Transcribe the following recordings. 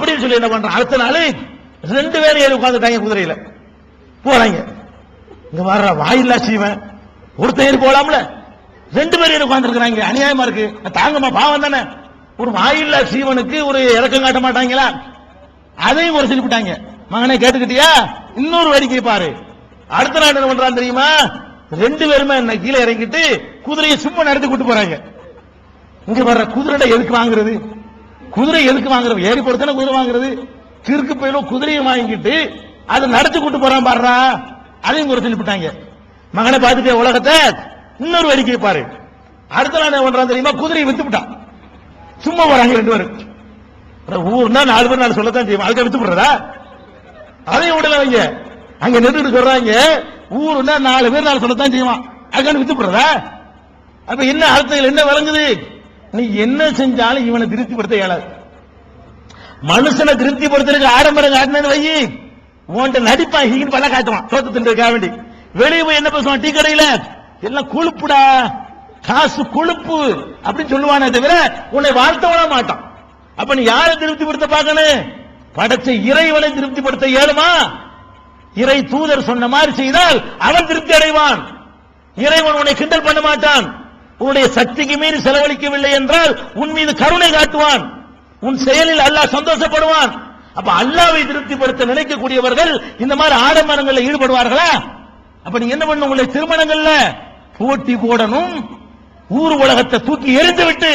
அப்படின்னு சொல்லி என்ன பண்றான்? அடுத்த நாள் ரெண்டு பேரும் ஏறி உட்காந்துட்டாங்க குதிரையில. போறாங்க. இங்க வர்ற வாயில்லா சீவன். ஒருத்தன் ஏறி போலாம்ல. ரெண்டு பேரும் ஏறி உட்காந்துருக்கிறாங்க அநியாயமா இருக்கு. தாங்கம்மா பாவம் தானே. ஒரு வாயில்லா சீவனுக்கு ஒரு இறக்கம் காட்ட மாட்டாங்களா? அதையும் ஒரு சொல்லிவிட்டாங்க. மகனே கேட்டுக்கிட்டியா? இன்னொரு வேடிக்கை பாரு. அடுத்த நாள் என்ன பண்றான் தெரியுமா? ரெண்டு பேருமே என்ன கீழே இறங்கிட்டு குதிரையை சும்மா நடத்தி கூட்டு போறாங்க. இங்க வர்ற குதிரை எதுக்கு வாங்குறது? குதிரை எதுக்கு வாங்குறது? ஏறி பொறுத்தானே குதிரை வாங்குறது? கிறுக்கு போயிலும் குதிரையை வாங்கிட்டு அதை நடத்தி கூட்டு போறான் பாடுறா அதையும் ஒரு சொல்லிவிட்டாங்க. மகனை பார்த்துட்டே உலகத்தை இன்னொரு வேடிக்கை பாரு. அடுத்த நாள் என்ன பண்றான் தெரியுமா? குதிரையை வித்து விட்டான். சும்மா வராங்க ரெண்டு பேரும். அப்புறம் ஊர்னா நாலு பேர் நாலு சொல்லத்தான் செய்யும். அதுக்கு வித்து விடுறதா? அதையும் விடல அவங்க. அங்க நின்றுட்டு சொல்றாங்க ஊருன்னா நாலு பேர் நாலு சொல்லத்தான் செய்வான். அதுக்கான வித்து விடுறதா? அப்ப என்ன அர்த்தம்? என்ன விளங்குது? நீ என்ன செஞ்சாலும் இவனை திருப்திப்படுத்த இயலாது. மனுஷனை திருப்திப்படுத்துறதுக்கு ஆடம்பரம் காட்டினது வையி உன்ட்ட நடிப்பா ஹீன் பல காட்டுவான். சோத்து தின்றதுக்காக வேண்டி. வெளியே போய் என்ன பேசுவான்? டீ கடையில. எல்லாம் கொழுப்புடா. காசு கொழுப்பு அப்படின்னு சொல்லுவானே தவிர உன்னை வாழ்த்தவன மாட்டான். அப்ப நீ யாரை திருப்திப்படுத்த பார்க்கணும்? படைச்ச இறைவனை திருப்திப்படுத்த இயலுமா? இறை தூதர் சொன்ன மாதிரி செய்தால் அவன் திருப்தி அடைவான். இறைவன் உன்னை கிண்டல் பண்ண மாட்டான். உன்னுடைய சக்திக்கு மீறி செலவழிக்கவில்லை என்றால் உன் மீது கருணை காட்டுவான். உன் செயலில் அல்லாஹ் சந்தோஷப்படுவான். அப்ப அல்லாவை திருப்திப்படுத்த நினைக்கக்கூடியவர்கள் இந்த மாதிரி ஆடம்பரங்களில் ஈடுபடுவார்களா? அப்ப நீங்க என்ன பண்ணணும் உங்களுடைய திருமணங்கள்ல? போட்டி போடணும். ஊர் உலகத்தை தூக்கி எரிந்து விட்டு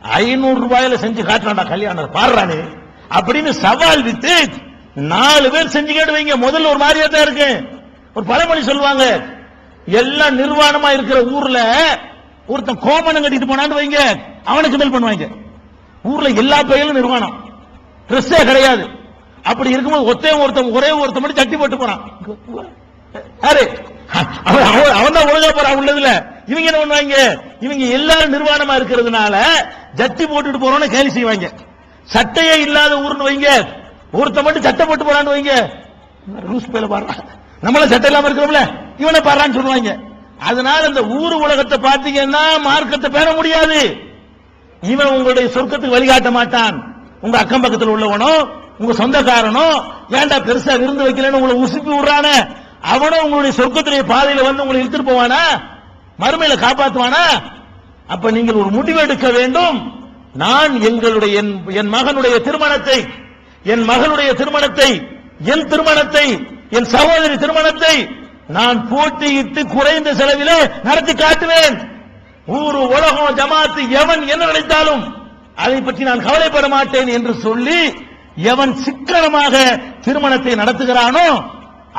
ஐநூறு ரூபாயில செஞ்சு காட்டுறான்டா கல்யாணம் பாடுறானே. அப்படின்னு சவால் வித்து நாலு பேர் செஞ்சு கேடுவீங்க. முதல்ல ஒரு மாதிரியா தான் இருக்கு. ஒரு பழமொழி சொல்லுவாங்க. எல்லாம் நிர்வாணமா இருக்கிற ஊர்ல ஒருத்தன் கோமணம் கட்டிட்டு போனான்னு வைங்க அவனுக்கு கிண்டல் பண்ணுவாங்க. ஊர்ல எல்லா பையனும் நிர்வாணம். ட்ரெஸ்ஸே கிடையாது. அப்படி இருக்கும்போது ஒத்தே ஒருத்தன் ஒரே ஒருத்தன் மட்டும் தட்டி போட்டு போறான். யாரு? அவன் தான் ஒழுங்கா போறான் உள்ளதுல. இவங்க என்ன பண்ணுவாங்க? இவங்க எல்லாரும் நிர்வாணமா இருக்கிறதுனால ஜட்டி போட்டுட்டு போறோம்னு கேலி செய்வாங்க. சட்டையே இல்லாத ஊர்னு வைங்க. ஒருத்த மட்டும் சட்டை போட்டு போறான்னு வைங்க. ரூஸ் பேல பாடுறான். நம்மள சட்டை இல்லாம இருக்கிறோம்ல இவனை பாடுறான்னு சொல்லுவாங்க. அதனால இந்த ஊர் உலகத்தை பார்த்தீங்கன்னா மார்க்கத்தை பெற முடியாது. இவன் உங்களுடைய சொர்க்கத்துக்கு வழிகாட்ட மாட்டான். உங்க அக்கம் பக்கத்தில் உள்ளவனோ உங்க சொந்தக்காரனோ ஏன்டா பெருசா விருந்து வைக்கலன்னு உங்களை உசுப்பி விடுறான? அவனும் உங்களுடைய சொர்க்கத்துடைய பாதையில வந்து உங்களை இழுத்துட்டு போவானா? மறுமையில காப்பாத்துவானா? அப்ப நீங்கள் ஒரு முடிவு எடுக்க வேண்டும். நான் எங்களுடைய என் என் மகனுடைய திருமணத்தை என் மகனுடைய திருமணத்தை என் திருமணத்தை என் சகோதரி திருமணத்தை நான் போட்டியிட்டு குறைந்த செலவிலே நடத்தி காட்டுவேன். ஊரு உலகம் ஜமாத்து எவன் என்ன நினைத்தாலும் அதை பற்றி நான் கவலைப்பட மாட்டேன் என்று சொல்லி எவன் சிக்கனமாக திருமணத்தை நடத்துகிறானோ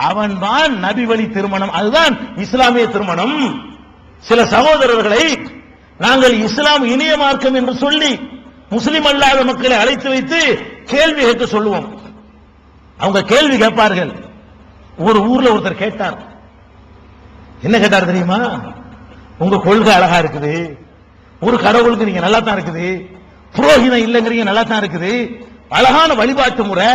அவன் தான் நபி வழி திருமணம். அதுதான் இஸ்லாமிய திருமணம். சில சகோதரர்களை நாங்கள் இஸ்லாம் இனிய மார்க்கம் என்று சொல்லி முஸ்லிம் அல்லாத மக்களை அழைத்து வைத்து கேள்வி கேட்க சொல்லுவோம். அவங்க கேள்வி கேட்பார்கள். ஒரு ஊர்ல ஒருத்தர் கேட்டார். என்ன கேட்டார் தெரியுமா? உங்க கொள்கை அழகா இருக்குது. ஒரு கடவுளுக்கு நீங்க நல்லா தான் இருக்குது. புரோகிதம் இல்லைங்கிறீங்க நல்லா தான் இருக்குது. அழகான வழிபாட்டு முறை.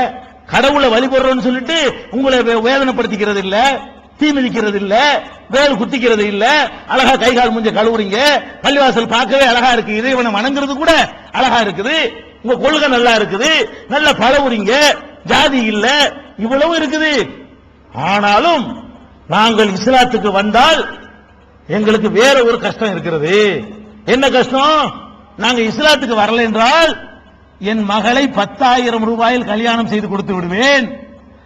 கடவுளை வழிபடுறோம்னு சொல்லிட்டு உங்களை வே- வேதனைப்படுத்திக்கிறது இல்ல தீ மிதிக்கிறது இல்ல வேல் குத்திக்கிறது இல்ல. அழகா கை கால் மூஞ்ச கழுவுறீங்க. பள்ளிவாசல் பார்க்கவே அழகா இருக்கு இறைவனை வணங்குறது கூட அழகா இருக்குது. உங்க கொள்கை நல்லா இருக்குது. நல்லா பழகுறீங்க. ஜாதி இல்ல. இவ்வளவு இருக்குது. ஆனாலும் நாங்கள் இஸ்லாத்துக்கு வந்தால் எங்களுக்கு வேற ஒரு கஷ்டம் இருக்கிறது. என்ன கஷ்டம்? நாங்க இஸ்லாத்துக்கு வரல என்றால் என் மகளை பத்தாயிரம் ரூபாயில் கல்யாணம் செய்து கொடுத்து விடுவேன்.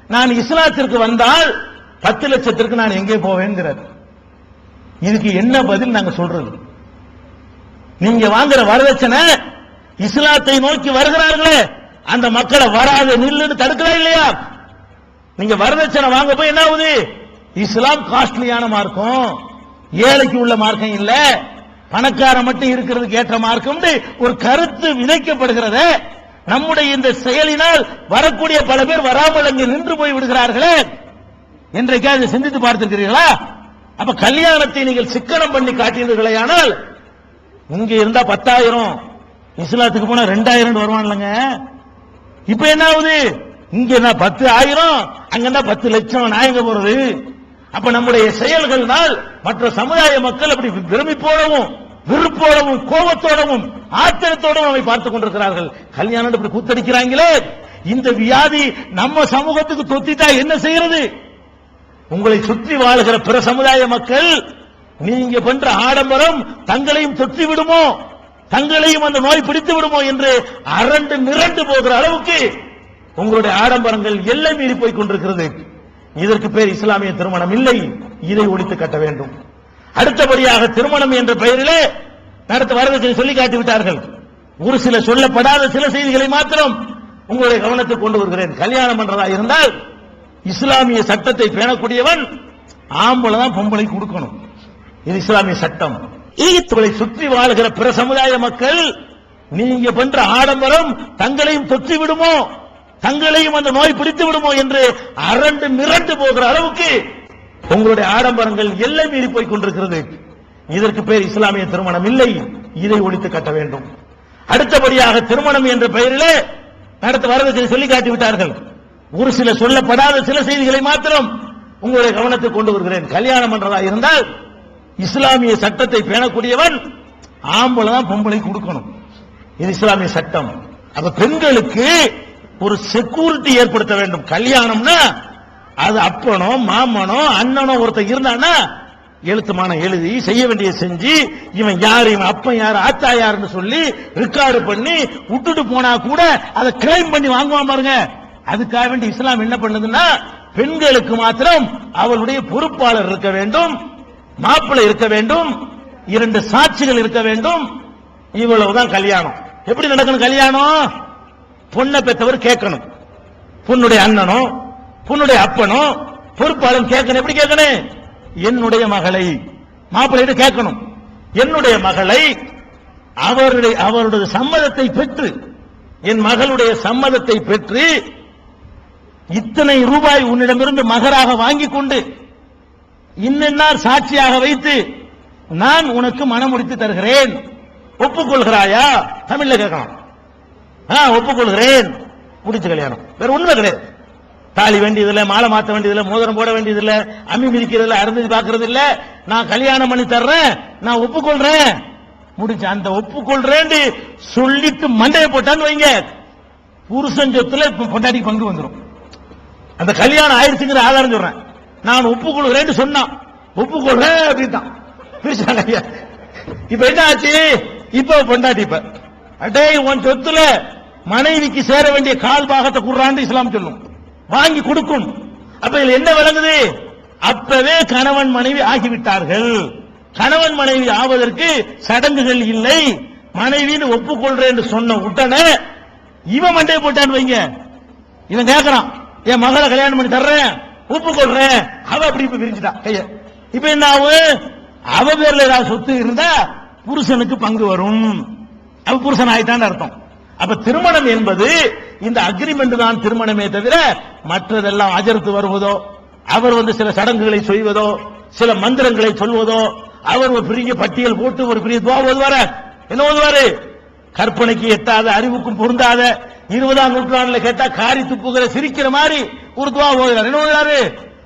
நான் இஸ்லாத்திற்கு வந்தால் பத்து லட்சத்திற்கு நான் எங்கே போவேங்கிறார் இதுக்கு என்ன பதில் நாங்க சொல்றது? நீங்க வாங்குற வரதட்சணை இஸ்லாத்தை நோக்கி வருகிறார்களே அந்த மக்களை வராத நில்லுன்னு தடுக்கிறா இல்லையா? நீங்க வரதட்சணை வாங்க போய் என்ன ஆகுது? இஸ்லாம் காஸ்ட்லியான மார்க்கம். ஏழைக்கு உள்ள மார்க்கம் இல்ல. பணக்காரன் மட்டும் இருக்கிறதுக்கு ஏற்ற மார்க்கம் ஒரு கருத்து விதைக்கப்படுகிறத நம்முடைய இந்த செயலினால் வரக்கூடிய பல பேர் வராமல் அங்கே நின்று போய் விடுகிறார்களே. என்றைக்காவது சிந்தித்து பார்த்திருக்கிறீர்களா? அப்ப கல்யாணத்தை நீங்கள் சிக்கனம் பண்ணி காட்டினீர்களே ஆனால் இங்க இருந்தா பத்தாயிரம் இஸ்லாத்துக்கு போனா ரெண்டாயிரம் வருவான்லங்க இப்ப என்ன ஆகுது? இங்க என்ன பத்து ஆயிரம் அங்க என்ன பத்து லட்சம் நான் எங்க போறது? அப்ப நம்முடைய செயல்கள்னால் மற்ற சமுதாய மக்கள் அப்படி விரும்பிப்போடவும் விருப்போடவும் கோபத்தோடவும் ஆத்திரத்தோடவும் அவை பார்த்துக் கொண்டிருக்கிறார்கள். கல்யாணம் இப்படி கூத்தடிக்கிறாங்களே. இந்த வியாதி நம்ம சமூகத்துக்கு தொத்திட்டா என்ன செய்யறது? உங்களை சுற்றி வாழ்கிற பிற சமுதாய மக்கள் நீங்க பண்ற ஆடம்பரம் தங்களையும் தொற்றி விடுமோ? தங்களையும் அந்த நோய் பிடித்து விடுமோ என்று அரண்டு மிரண்டு போகிற அளவுக்கு உங்களுடைய ஆடம்பரங்கள் எல்லாம் மீறி போய் கொண்டிருக்கிறது. இதற்கு பேர் இஸ்லாமிய திருமணம் இல்லை. இதை ஒழித்து கட்ட வேண்டும். அடுத்தபடியாக திருமணம் என்ற பெயரிலே நடத்த வரதட்சணை சொல்லி காட்டி விட்டார்கள். ஒரு சில சொல்லப்படாத சில செய்திகளை மாத்திரம் உங்களுடைய கவனத்துக்கு கொண்டு வருகிறேன். கல்யாணம் பண்றதா இருந்தால் இஸ்லாமிய சட்டத்தை பேணக்கூடியவன் ஆம்பளை தான் பொம்பளை கொடுக்கணும். இது இஸ்லாமிய சட்டம். ஈத்துகளை சுற்றி வாழ்கிற பிற சமுதாய மக்கள் நீங்க பண்ற ஆடம்பரம் தங்களையும் தொற்றி விடுமோ? தங்களையும் அந்த நோய் பிடித்து விடுமோ என்று அரண்டு மிரண்டு போகிற அளவுக்கு உங்களுடைய ஆடம்பரங்கள் எல்லை மீறி போய் கொண்டிருக்கிறது. இதற்கு பேர் இஸ்லாமிய திருமணம் இல்லை. இதை ஒழித்து கட்ட வேண்டும். அடுத்தபடியாக திருமணம் என்ற பெயரிலே நடத்த வரதட்சணை சொல்லி காட்டி விட்டார்கள். ஒரு சில சொல்லப்படாத சில செய்திகளை மாத்திரம் உங்களுடைய கவனத்தை கொண்டு வருகிறேன். கல்யாணம் பண்றதா இருந்தால் இஸ்லாமிய சட்டத்தை பேணக்கூடியவன் ஆம்பளை தான் பொம்பளை கொடுக்கணும். இது இஸ்லாமிய சட்டம். அப்ப பெண்களுக்கு ஒரு செக்யூரிட்டி ஏற்படுத்த வேண்டும். கல்யாணம்னா அது அப்பனோ மாமனோ அண்ணனோ ஒருத்தர் இருந்தானா எழுத்துமான எழுதி செய்ய வேண்டிய செஞ்சு இவன் யார் இவன் அப்பன் யார் ஆத்தா யாருன்னு சொல்லி ரெக்கார்டு பண்ணி விட்டுட்டு போனா கூட அதை கிளைம் பண்ணி வாங்குவான் பாருங்க. அதுக்காக வேண்டி இஸ்லாம் என்ன பண்ணுதுன்னா பெண்களுக்கு மாத்திரம் அவளுடைய பொறுப்பாளர் இருக்க வேண்டும் மாப்பிள்ளை இருக்க வேண்டும் இரண்டு சாட்சிகள் இருக்க வேண்டும். இவ்வளவுதான் கல்யாணம். எப்படி நடக்கணும் கல்யாணம்? பொண்ணை பெற்றவர் கேட்கணும். பொண்ணுடைய அண்ணனும் பொண்ணுடைய அப்பனோ பொறுப்பாளன் கேட்கணும். எப்படி கேட்கணும்? என்னுடைய மகளை. மாப்பிள்ளையிட்ட கேட்கணும். என்னுடைய மகளை அவருடைய அவருடைய சம்மதத்தை பெற்று என் மகளுடைய சம்மதத்தை பெற்று இத்தனை ரூபாய் உன்னிடமிருந்து மகராக வாங்கிக் கொண்டு இன்னென்னார் சாட்சியாக வைத்து நான் உனக்கு மனம் முடித்து தருகிறேன். ஒப்புக்கொள்கிறாயா? தமிழ்ல கேட்கலாம். ஒப்புக்கொள்கிறேன். முடிச்ச கல்யாணம். வேற உண்மை கிடையாது. தாலி வேண்டியதில்லை மாலை மாத்த வேண்டியதில்லை மோதிரம் போட வேண்டியதில்லை அம்மி மிதிக்கிறதில்ல அருந்து பாக்குறது இல்ல நான் கல்யாணம் பண்ணி தர்றேன் நான் ஒப்புக்கொள்றேன். முடிச்சு அந்த ஒப்புக்கொள்றேன் சொல்லிட்டு மண்டையை போட்டான்னு வைங்க. புருஷன் சொத்துல இப்ப பொண்டாட்டி பங்கு வந்துடும் அந்த கல்யாணம் ஆயிடுச்சுங்கிற ஆதாரம் சொல்றேன். நான் ஒப்புக்கொள்கிறேன்னு சொன்னான். ஒப்புக்கொள்றேன் அப்படின்னு பிரிச்சாங்க இப்ப என்ன ஆச்சு? இப்ப பொண்டாட்டி இப்ப. அடே உன் சொத்துல மனைவிக்கு சேர வேண்டிய கால் பாகத்தை குடுறான்னு இஸ்லாம் சொல்லும். வாங்கி கொடுக்கும். அப்ப இதுல என்ன விளங்குது? அப்பவே கணவன் மனைவி ஆகிவிட்டார்கள். கணவன் மனைவி ஆவதற்கு சடங்குகள் இல்லை. மனைவின்னு ஒப்புக்கொள்றேன் என்று சொன்ன உடனே இவன் மண்டையை போட்டான்னு வைங்க. இவன் கேட்கறான் என் மகளை கல்யாணம் பண்ணி தர்றேன் ஒப்புக்கொள்றேன். அவ அப்படி இப்ப பிரிச்சுட்டான் கைய. இப்ப என்ன ஆகும் அவ பேர்ல ஏதாவது சொத்து இருந்தா புருஷனுக்கு பங்கு வரும். அவ புருஷன் ஆயிட்டான்னு அர்த்தம். அப்ப திருமணம் என்பது இந்த அக்ரிமெண்ட் தான் திருமணமே தவிர மற்றதெல்லாம் அஜர்த்து வருவதோ அவர் வந்து சில சடங்குகளை செய்வதோ சில மந்திரங்களை சொல்வதோ அவர் ஒரு பெரிய பட்டியல் போட்டு ஒரு பெரிய துவா ஓதுவார. என்ன ஓதுவாரு? கற்பனைக்கு எட்டாத அறிவுக்கும் பொருந்தாத இருபதாம் நூற்றாண்டுல கேட்டா காரி துப்புகிற சிரிக்கிற மாதிரி ஒரு துவா ஓதுறாரு. என்ன ஓதுறாரு?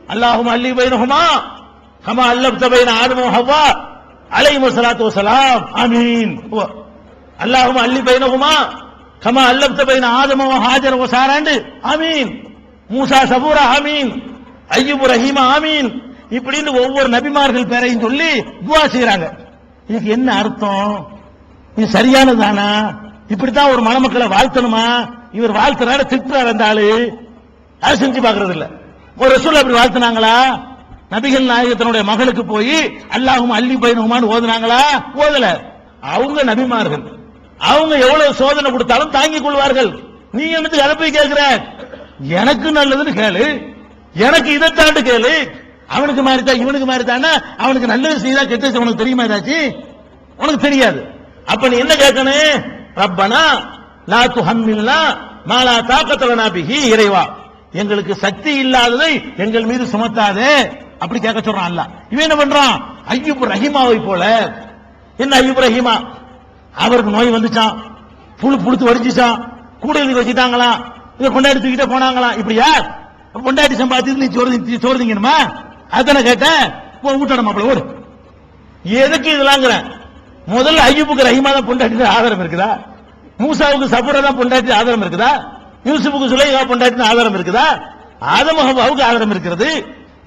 அல்லாஹும் அல்லி பைனஹுமா கமா அல்லப் தபைன ஆதமோ ஹவ்வா அலை ஸலாத்து வசலாம் அமீன் அல்லாஹும் அல்லி பைனஹுமா கமா அல்லப்த பைன ஆதமோ ஹாஜர் வசாராண்டு ஆமீன். மூசா சபூரா ஆமீன். ஐயூப் ரஹீமா ஆமீன். இப்படின்னு ஒவ்வொரு நபிமார்கள் பேரையும் சொல்லி துவா செய்யறாங்க இதுக்கு என்ன அர்த்தம்? இது சரியானதானா? இப்படித்தான் ஒரு மணமக்களை வாழ்த்தணுமா? இவர் வாழ்த்துறாரு திட்டுறாரு அந்த ஆளு. அது செஞ்சு பாக்குறது இல்ல ஒரு ரசூல் அப்படி வாழ்த்துனாங்களா? நபிகள் நாயகத்தினுடைய மகளுக்கு போய் அல்லாஹும் அல்லி பைனகுமான்னு ஓதுனாங்களா? ஓதல. அவங்க நபிமார்கள். அவங்க எவ்வளவு சோதனை கொடுத்தாலும் தாங்கிக் கொள்வார்கள். நீ என்னத்துக்கு அதை போய் கேட்கிற? எனக்கு நல்லதுன்னு கேளு. எனக்கு இதை தாண்டு கேளு. அவனுக்கு மாறித்தா இவனுக்கு மாறித்தானா அவனுக்கு நல்லது செய்தா கெட்டது உனக்கு தெரியுமா ஏதாச்சு? உனக்கு தெரியாது. அப்ப நீ என்ன கேட்கணும் ரப்பனா லா துஹம்மில்லா மாலா தாக்கத்தலனா பிஹி இறைவா. எங்களுக்கு சக்தி இல்லாததை எங்கள் மீது சுமத்தாதே. அப்படி கேட்க சொல்றான் அல்ல இவன் என்ன பண்றான்? ஐயூப் ரஹீமாவை போல. என்ன ஐயூப் ரஹீமா? அவருக்கு நோய் வந்துச்சான் புழு புழுத்து வடிஞ்சிச்சான் கூட எழுதி வச்சுட்டாங்களாம் இதை கொண்டாடி தூக்கிட்டே போனாங்களாம் இப்படியா கொண்டாடி சம்பாதிச்சு நீ சோறு நீ சோறு திங்கணுமா? அதனை கேட்டேன். போ ஊட்டணும் மாப்பிள ஓடு. எதுக்கு இதெல்லாங்கிற? முதல்ல ஐயூபுக்கு ரஹிமா தான் பொண்டாட்டி ஆதாரம் இருக்குதா? மூசாவுக்கு சபுரா தான் பொண்டாட்டி ஆதாரம் இருக்குதா? யூசுஃபுக்கு சுலைகா பொண்டாட்டின்னு ஆதாரம் இருக்குதா? ஆதம் ஆதாரம் இருக்கிறது.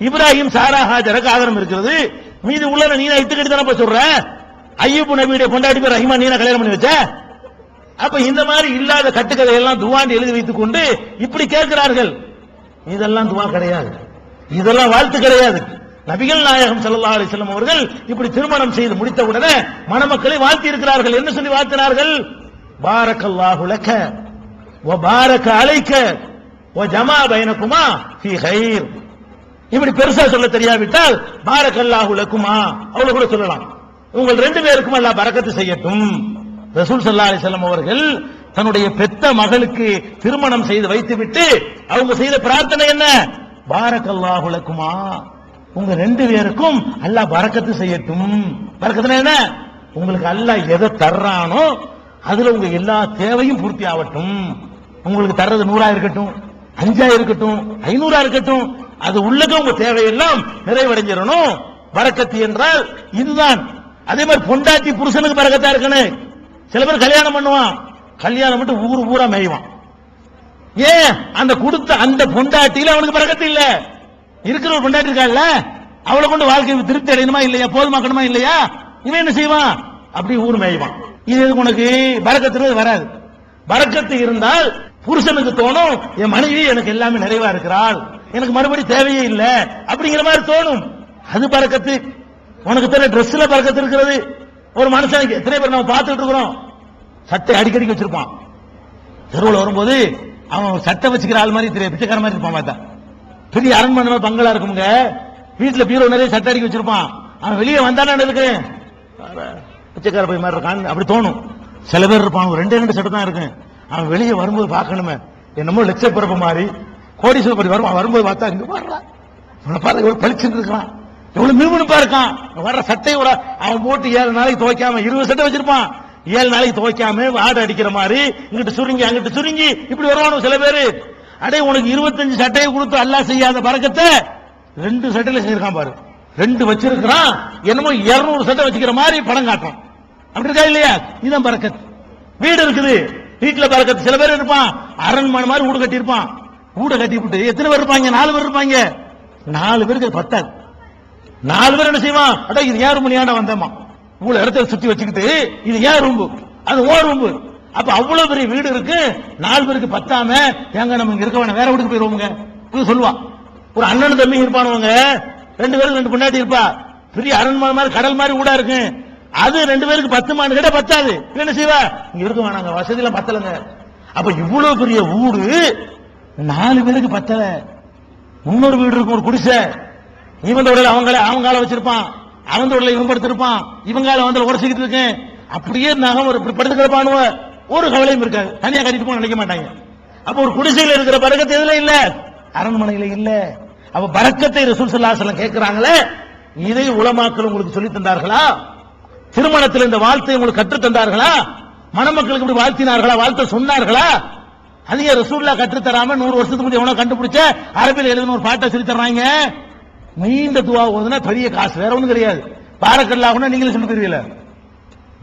இப்ராஹிம் சாரா ஹாஜருக்கு ஆதாரம் இருக்கிறது. மீது உள்ள நீ இட்டுக்கிட்டு தானே சொல்ற? ஐயப்பு நபியுடைய பொண்டாட்டி பேர் ரஹிமா நீனா கல்யாணம் பண்ணி வச்ச? அப்ப இந்த மாதிரி இல்லாத கட்டுக்கதை எல்லாம் துவாண்டு எழுதி வைத்துக் கொண்டு இப்படி கேட்கிறார்கள். இதெல்லாம் துவா கிடையாது. இதெல்லாம் வாழ்த்து கிடையாது. நபிகள் நாயகம் சல்லா அலி செல்லம் அவர்கள் இப்படி திருமணம் செய்து முடித்த உடனே மணமக்களை வாழ்த்தி இருக்கிறார்கள் என்ன சொல்லி வாழ்த்தினார்கள். பாரக்கல்லாஹுலக்க ஓ பாரக்க அழைக்க ஓ ஜமா பயனக்குமா ஃபீ ஹைர் இப்படி பெருசா சொல்ல தெரியாவிட்டால் பாரக்கல்லாஹுலக்குமா அவ்வளவு கூட சொல்லலாம். உங்கள் ரெண்டு பேருக்கும் அல்லாஹ் பறக்கத்து செய்யட்டும். ரசூல் சல்லா அலைஹி அவர்கள் தன்னுடைய பெத்த மகளுக்கு திருமணம் செய்து வைத்துவிட்டு அவங்க செய்த பிரார்த்தனை என்ன? பாரக்கல்லாஹு லக்குமா. உங்க ரெண்டு பேருக்கும் அல்லாஹ் பறக்கத்து செய்யட்டும். பரக்கத்துனா என்ன? உங்களுக்கு அல்லாஹ் எதை தர்றானோ அதுல உங்க எல்லா தேவையும் பூர்த்தி ஆகட்டும். உங்களுக்கு தர்றது நூறா இருக்கட்டும் அஞ்சா இருக்கட்டும் ஐநூறா இருக்கட்டும். அது உள்ளக உங்க தேவையெல்லாம் நிறைவடைஞ்சிடணும். பரக்கத்து என்றால் இதுதான் அதே மாதிரி பொண்டாட்டி புருஷனுக்கு பரக்கத்தா இருக்கணும் சில பேர் கல்யாணம் பண்ணுவான். கல்யாணம் மட்டும் ஊர் ஊரா மேய்வான். ஏன்? அந்த கொடுத்த அந்த பொண்டாட்டியில அவனுக்கு பறக்கத்து இல்ல. இருக்கிற ஒரு பொண்டாட்டி இருக்காள்ல அவளை கொண்டு வாழ்க்கை திருப்தி அடையணுமா இல்லையா? போதுமாக்கணுமா இல்லையா? இவன் என்ன செய்வான்? அப்படி ஊர் மேய்வான். இது எதுக்கு உனக்கு? பறக்கத்துல வராது. பறக்கத்து இருந்தால் புருஷனுக்கு தோணும் என் மனைவி எனக்கு எல்லாமே நிறைவா இருக்கிறாள். எனக்கு மறுபடி தேவையே இல்லை. அப்படிங்கிற மாதிரி தோணும். அது பறக்கத்து. உனக்கு தெரிய ட்ரெஸ்ல பறக்கத்து இருக்கிறது ஒரு மனுஷனுக்கு எத்தனை பேர் நம்ம பார்த்துட்டு இருக்கிறோம். சட்டை அடிக்கடிக்கு வச்சிருப்பான். தெருவில் வரும்போது அவன் சட்டை வச்சுக்கிற ஆள் மாதிரி தெரிய பிச்சைக்கார மாதிரி இருப்பான் பார்த்தா. பெரிய அரண்மனை பங்களா இருக்குங்க வீட்டில் பீரோ நிறைய சட்டை அடிக்க வச்சிருப்பான். அவன் வெளியே வந்தானே இருக்கு பிச்சைக்கார போய் மாதிரி இருக்கான் அப்படி தோணும். சில பேர் இருப்பான் ரெண்டே ரெண்டு சட்டை தான் இருக்கு. அவன் வெளியே வரும்போது பார்க்கணுமே. என்னமோ லட்ச பிறப்பு மாதிரி. கோடீஸ்வரப்படி வருவான். வரும்போது பார்த்தா இங்கே வர்றான் இவனை பாரு பளிச்சுட்டு இருக்கான். எவ்வளவு மினுமினுப்பா இருக்கான்? வர்ற சட்டையோட அவன் போட்டு ஏழு நாளைக்கு துவைக்காம இருபது சட்டை வச்சிருப்பான். ஏழு நாளைக்கு துவைக்காம ஆடு அடிக்கிற மாதிரி இங்கிட்டு சுருங்கி அங்கிட்டு சுருங்கி இப்படி வருவானு சில பேரு. அடே உனக்கு இருபத்தஞ்சு சட்டையை கொடுத்து அல்லா செய்யாத பறக்கத்தை ரெண்டு சட்டையில செஞ்சிருக்கான் பாரு. ரெண்டு வச்சிருக்கிறான் என்னமோ இருநூறு சட்டை வச்சுக்கிற மாதிரி படம் காட்டுறான். அப்படி இருக்கா இல்லையா? இதுதான் பறக்கத்து. வீடு இருக்குது. வீட்டுல பறக்கத்து. சில பேர் இருப்பான் அரண்மனை மாதிரி வீடு கட்டி இருப்பான் வீடு கட்டி விட்டு எத்தனை பேர் இருப்பாங்க? நாலு பேர் இருப்பாங்க. நாலு பேருக்கு அது பத்தாது. நாலு பேர் என்ன செய்வான்? அட இது ஏன் ரூம் ஏன்டா வந்தேமா இவ்வளவு இடத்துல சுத்தி வச்சுக்கிட்டு இது ஏன் ரூம்பு? அது ஓ ரூம்பு. அப்ப அவ்வளவு பெரிய வீடு இருக்கு. நாலு பேருக்கு பத்தாம ஏங்க நம்ம இருக்க வேணாம். வேற வீட்டுக்கு போயிருவோங்க இது சொல்லுவான் ஒரு அண்ணன் தம்பி இருப்பானவங்க. ரெண்டு பேருக்கு ரெண்டு பொண்டாட்டி இருப்பா. பெரிய அரண்மனை மாதிரி கடல் மாதிரி ஊடா இருக்கு. அது ரெண்டு பேருக்கு பத்து மாடு. கிட்ட பத்தாது. என்ன செய்வா? இங்க இருக்க வேணாங்க. வசதி எல்லாம் பத்தலங்க. அப்ப இவ்வளவு பெரிய வீடு நாலு பேருக்கு பத்தல. இன்னொரு வீடு இருக்கும் ஒரு குடிசை. இவன் உடல அவங்கள அவங்கால வச்சிருப்பான். அவன் உடலை இவன் படுத்திருப்பான். இவங்கால வந்து உடச்சிக்கிட்டு இருக்கேன். அப்படியே நகம் ஒரு இப்படி படுத்து கிடப்பானுவ. ஒரு கவலையும் இருக்காது. தனியா கட்டிட்டு போக நினைக்க மாட்டாங்க. அப்ப ஒரு குடிசையில் இருக்கிற பறக்கத்து எதுல இல்ல? அரண்மனையில இல்ல. அப்ப பறக்கத்தை ரசூல் சல்லாசலம் கேட்கிறாங்களே? இதை உலமாக்கள் உங்களுக்கு சொல்லி தந்தார்களா? திருமணத்தில் இந்த வாழ்த்தை உங்களுக்கு கற்றுத் தந்தார்களா? மணமக்களுக்கு இப்படி வாழ்த்தினார்களா? வாழ்த்த சொன்னார்களா? அதிக ரசூல்லா கற்றுத்தராம நூறு வருஷத்துக்கு முன்னாடி எவனோ கண்டுபிடிச்ச அரபியில் எழுதின ஒரு பாட்டை சொல்லி தர்றாங்க. நீண்ட துவா ஓதுனா பெரிய காசு. வேற ஒன்றும் கிடையாது. பாரக்கல்லாகுனா நீங்களும் சொல்லி தருவீல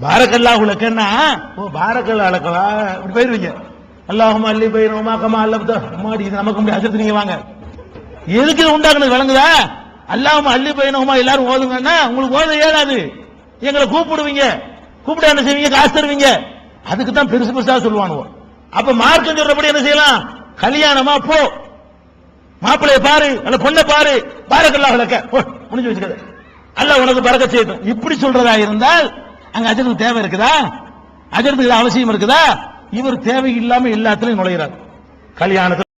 பாரக்கல்லாஹு லக்கன்னா ஓ பாரக்கல்லா லக்கலா இப்படி போயிருவீங்க. அல்லாஹும் அல்லி போயிருவோமா கமா அல்லப்தா. அம்மாடி இது நமக்கு முடியாது அசத்து நீங்க வாங்க. எதுக்கு உண்டாக்குனது? விளங்குதா? அல்லாஹும் அல்லி போயினோமா எல்லாரும் ஓதுங்கன்னா உங்களுக்கு ஓத ஏதாது எங்களை கூப்பிடுவீங்க. கூப்பிட என்ன செய்வீங்க? காசு தருவீங்க. அதுக்கு தான் பெருசு பெருசா சொல்லுவானுவோம் அப்ப மார்க்கம் சொல்றபடி என்ன செய்யலாம்? கல்யாணமா போ. மாப்பிள்ளைய பாரு அந்த பொண்ணை பாரு. பாரக்கல்லா விளக்க முடிஞ்சு வச்சுக்கது அல்ல உனக்கு பறக்க செய்யட்டும் இப்படி சொல்றதா இருந்தால் அங்க அஜருக்கு தேவை இருக்குதா? அஜருக்கு அவசியம் இருக்குதா? இவர் தேவை இல்லாம எல்லாத்துலயும் நுழைகிறார் கல்யாணத்தில்